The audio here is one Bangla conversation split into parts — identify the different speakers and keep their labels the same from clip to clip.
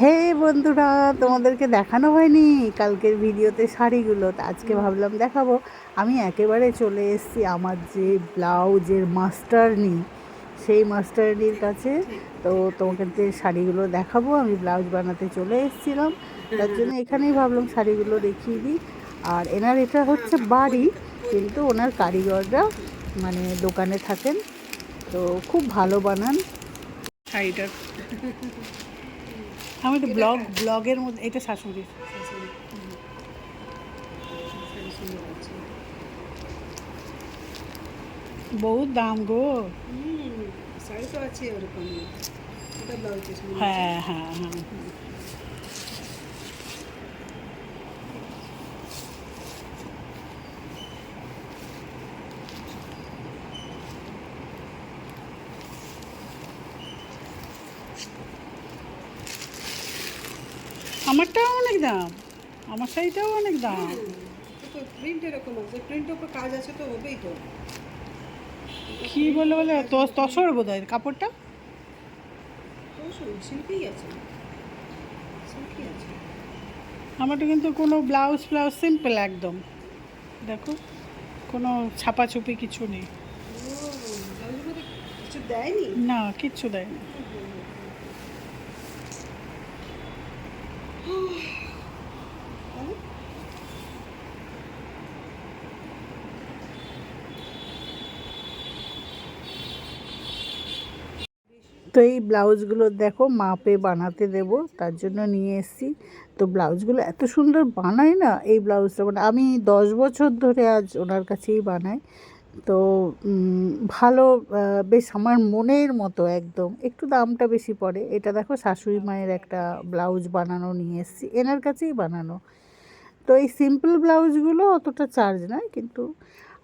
Speaker 1: হে বন্ধুরা, তোমাদেরকে দেখানো হয়নি কালকের ভিডিওতে শাড়িগুলো, তো আজকে ভাবলাম দেখাবো। আমি একেবারে চলে এসেছি আমার যে ব্লাউজের মাস্টারনি সেই মাস্টারনির কাছে। তো তোমাকে যে শাড়িগুলো দেখাবো, আমি ব্লাউজ বানাতে চলে এসেছিলাম। তার জন্য এখানেই ভাবলাম শাড়িগুলো দেখিয়ে দিই। আর এনার এটা হচ্ছে বাড়ি, কিন্তু ওনার কারিগররা মানে দোকানে থাকেন। তো খুব ভালো বানান। শাড়িটার আমি তো ব্লগ ব্লগের মধ্যে এটা শাশুড়ি। বহুত দাম গো।
Speaker 2: শাড়ি তো আছে ওরকম
Speaker 1: হ্যাঁ হ্যাঁ হ্যাঁ। আমারটাও অনেক দাম। আমার শাড়িটাও অনেক দাম।
Speaker 2: প্রিন্ট এরকম আছে প্রিন্টের উপর কাজ আছে তো হবেই তো।
Speaker 1: কি বলে বলে তো তসর বোধ হয় কাপড়টা
Speaker 2: আছে। আছে।
Speaker 1: আমারটা কিন্তু কোনো ব্লাউজ ফ্লাউজ সিম্পল একদম। দেখো কোনো ছাপাছুপি কিছু নেই। না কিচ্ছু দেয় না
Speaker 2: তাহলে
Speaker 1: তো এই ব্লাউজগুলো দেখো মাপে বানাতে দেব, তার জন্য নিয়ে এসেছি। তো ব্লাউজগুলো এত সুন্দর বানায় না এই ব্লাউজটা? মানে আমি দশ বছর ধরে আজ ওনার কাছেই বানাই। তো ভালো বেশ আমার মনের মতো একদম। একটু দামটা বেশি পড়ে। এটা দেখো শাশুড়ি মায়ের একটা ব্লাউজ বানানো নিয়ে এসেছি। এনার কাছেই বানানো। তো এই সিম্পল ব্লাউজগুলো অতটা চার্জ নয়, কিন্তু,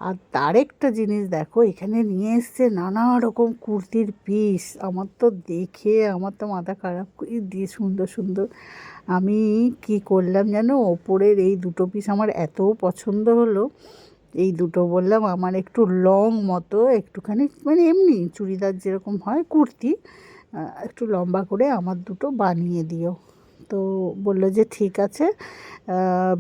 Speaker 1: আর তার একটা জিনিস দেখো, এখানে নিয়ে এসছে নানা রকম কুর্তির পিস আমার তো দেখে, আমার তো মাথা খারাপ করে দিয়ে সুন্দর সুন্দর। আমি কি করলাম জানো? ওপরের এই দুটো পিস আমার এত পছন্দ হলো। এই দুটো বললাম, আমার একটু লং মতো, একটুখানি মানে এমনি চুড়িদার যেরকম হয়, কুর্তি একটু লম্বা করে আমার দুটো বানিয়ে দিও। তো বলল যে ঠিক আছে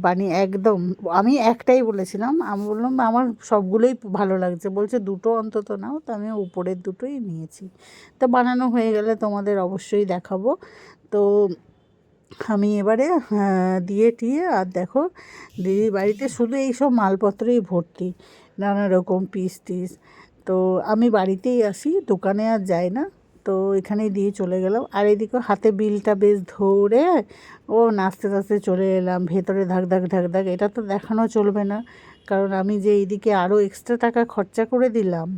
Speaker 1: বানিয়ে একদম, আমি একটাই বলেছিলাম, আমি বললাম, আমার সবগুলোই ভালো লাগছে। বলছে, দুটো অন্তত নাও। তো আমি উপরের দুটোই নিয়েছি। তো বানানো হয়ে গেলে তোমাদের অবশ্যই দেখাবো। তো আমি এবারে দিয়ে টিয়ে আর দেখো, দিদির বাড়িতে শুধু এইসব মালপত্রই ভর্তি, নানা রকম পিস টিস। তো আমি বাড়িতেই আসি, দোকানে আর যাই না। তো এখানেই দিয়ে চলে গেলাম। আর এদিকে হাতে বিলটা বেশ ধরে, ও নাচতে নাচতে চলে এলাম, ভেতরে ধাক ধাক ধাক ধাক, এটা তো দেখানো চলবে না। কারণ আমি যে এইদিকে আরও এক্সট্রা টাকা খরচা করে দিলাম।